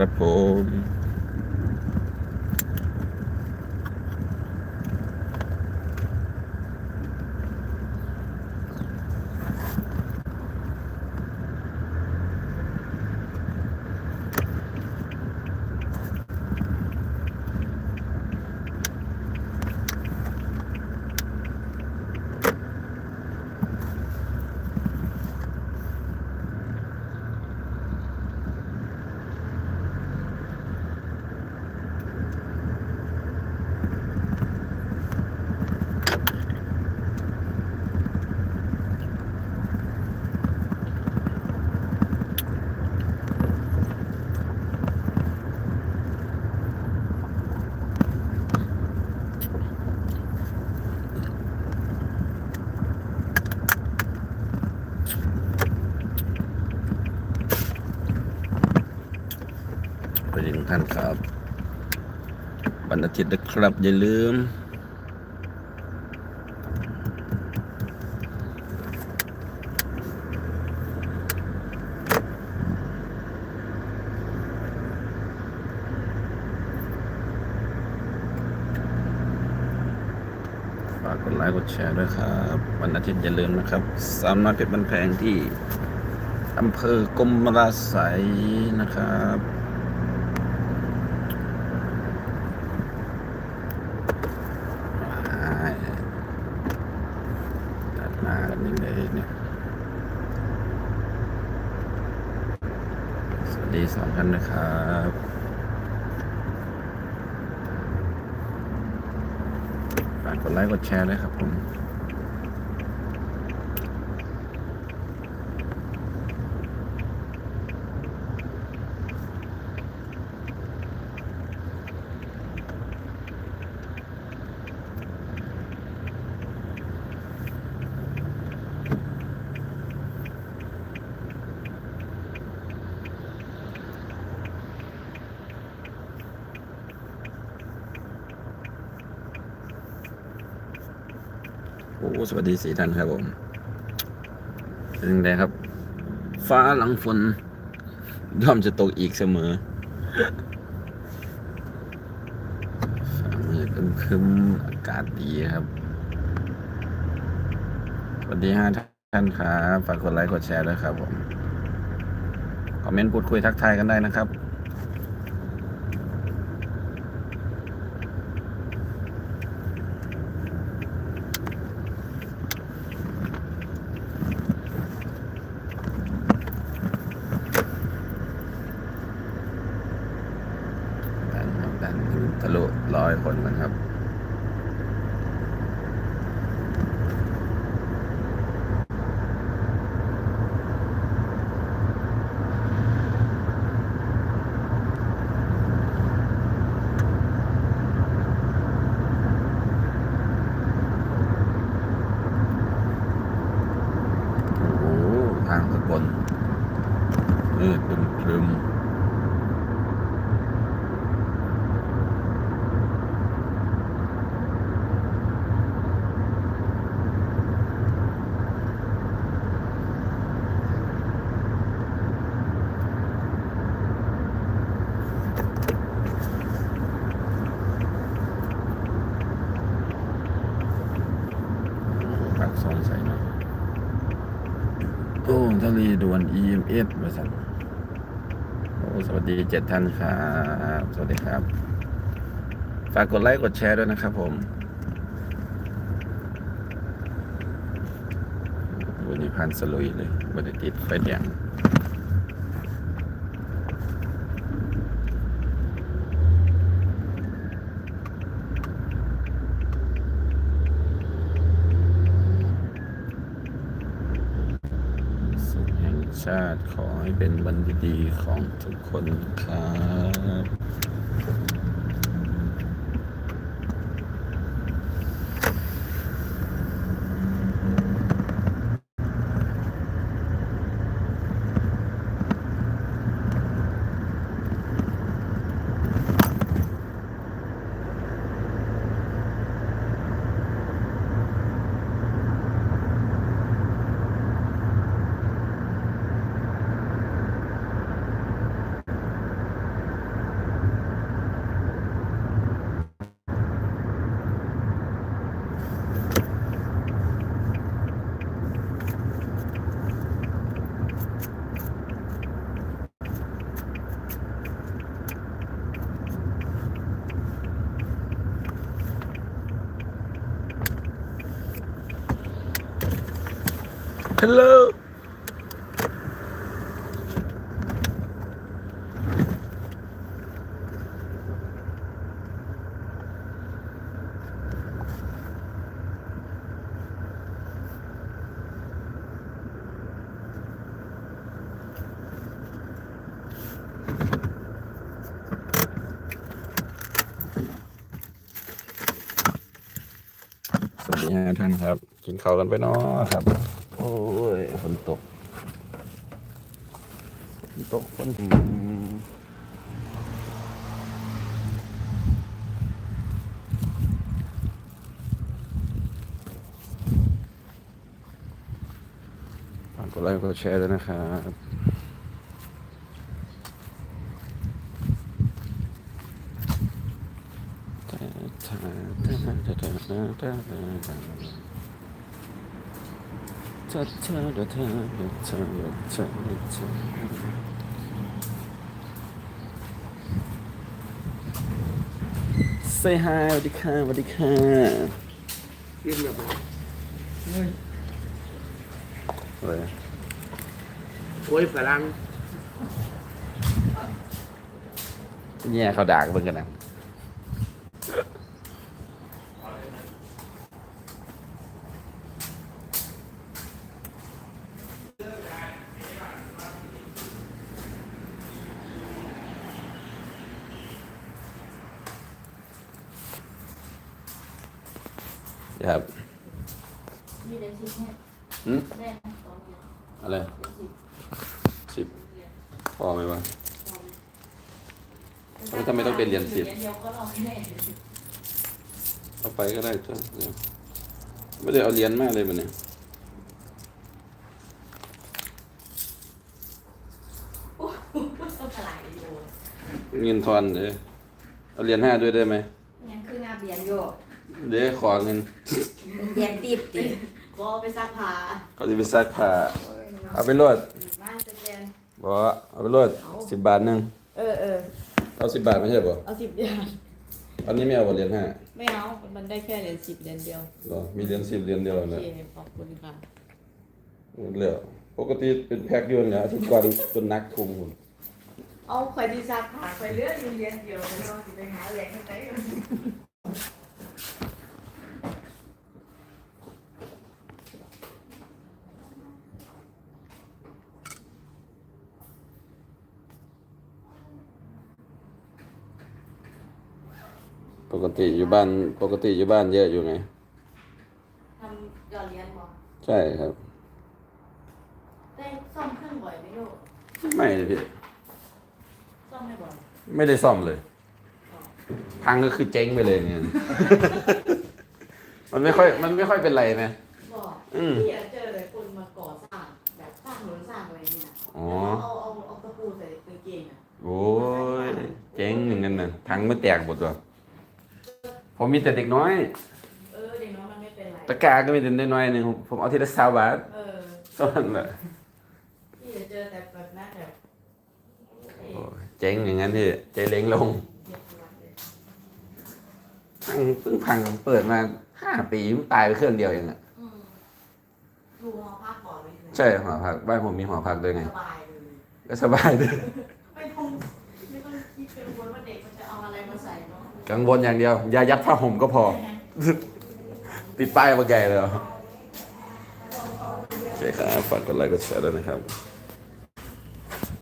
วั ดีทุกท่านครับวันอาทิตย์นะครับอย่าลืมฝากกดไลค์กดแชร์ด้วยครับ วันอาทิตย์อย่าลืมนะครับสามนัดเพชรบันแพงที่อำเภอกรมราไสยนะครับอ่าตัดหน้ากันนี่เลยเนี่ย สวัสดีสองท่านนะครับฝากกดไลค์กดแชร์ด้วยครับผม สวัสดีสี่ท่านครับผมเป็นยังไงครับ ฟ้าหลังฝนย่อมจะตกอีกเสมอฟ้ามืดคึมๆอากาศดีครับ สวัสดีห้าท่านครับฝากกดไลค์กดแชร์ด้วยครับผม คอมเมนต์พูดคุยทักทายกันได้นะครับ ดันครับดันทะลุร้อยคนกันครับ โอ้โห ทางสกลมืดตึมครึม ปักสองใส่หน่อย รีด่วน EMS บริษัทโอ้สวัสดีเจ็ดท่านครับ สวัสดีครับ ฝากกดไลค์กดแชร์ด้วยนะครับผมวันนี้พันสลุยเลยบันติดไฟแดงสุขแห่ง ชาติขอให้เป็นวันดีๆของทุกคนครับ ฮัลโหลสวัสดีฮะท่านครับ กินข้าวกันไปเนาะครับ โอ้ยฝนตกฝนตกฝนอืมฝากกดไลค์กดแชร์ด้วยนะครับ เซฮายสวัสดีค่ะสวัสดีค่ะกินแบบอะไรโอ้ยฝรั่งเนี่ยเขาด่ากันเบิ่งกันนะ ครับมีเดือนสิบเนี่ยอืมแม่สองเดือนอะไรเดือนสิบสิบพอไหมวะ แล้วทำไมต้องเป็นเหรียญสิบ เดียวก็รอแม่เอาไปก็ได้จ้ะเดี๋ยวไม่ได้เอาเหรียญมากเลยมันเนี่ยต้องหลายอยู่เงินทอนเดี๋ยวเอาเหรียญห้าด้วยได้ไหม ยังคืองานเบียนโย เดี๋ยวขอเงินเบียนติดติก็ไปซักผ้าเขาจะไปซักผ้าเอาไปรวดบ้านจะเรียนบอกว่าเอาไปรวดสิบบาทหนึงเออเออเอาสิบบาทไม่ใช่ป่ะเอาสิบเดือนอันนี้ไม่เอาเหรียญห้าไม่เอา มันได้แค่เหรียญสิบเหรียญเดียวเหรอมีเหรียญสิบเหรียญเดียวโอนะเคขอบคุณค่ะเหลือปกติเป็นแพ็คอยุ่นเนี่ยทุกวันจนนักทุงคุณเอาคอยดีซักผ้าคอยเลือกเหรียญเดียวไม่ต้องไปหาเหรียญที่ไหน ปกติอยู่บ้านปกติอยู่บ้านเยอะอยู่ไงทำหยอดเหรียญบอกใช่ครับได้ซ่อมเครื่องบ่อยไหมลูกไม่เลยพี่ซ่อมไม่บ่อยไม่ได้ซ่อมเลย พังก็คือเจ๊งไปเลยเนี่ย มันไม่ค่อยมันไม่ค่อยเป็นไรนะบอกอืม พี่เจอเลยคนมาก่อสร้างแบบสร้างถนนสร้างอะไรเนี่ยอ๋อเอาเอาเอาตะปูใส่กางเกงอะโอ้ยเจ๊งอย่างนั้นนะพังไม่แตกหมดว่ะ ผมมีแต่เด็กน้อย เออเด็กน้อยมันไม่เป็นไร ตะกร้าก็มีแต่น้อยๆหนึ่งผมเอาทีละสามบาทเออเท่านั้นแหละพี่จะเจอแต่แบบนั้นแบบเอ๊ะโอ้ยเจ๊งอย่างนั้นที่เจ๊เล้งลงเด็กวัดเลยพังเพิ่งพังเปิดมาห้าปีเพิ่งตายไปเครื่องเดียวเองอะอืมดูหอพักก่อนเลยใช่หอพักบ้านผมมีหอพักด้วยไง สบายเลยก็สบายด้วย กังวลอย่างเดียว อย่ายัดผ้าห่มก็พอ ติดป้ายมาแก่เลยเหรอโอเคครับ ฝากกดไลค์กดแชร์ด้วยนะครับ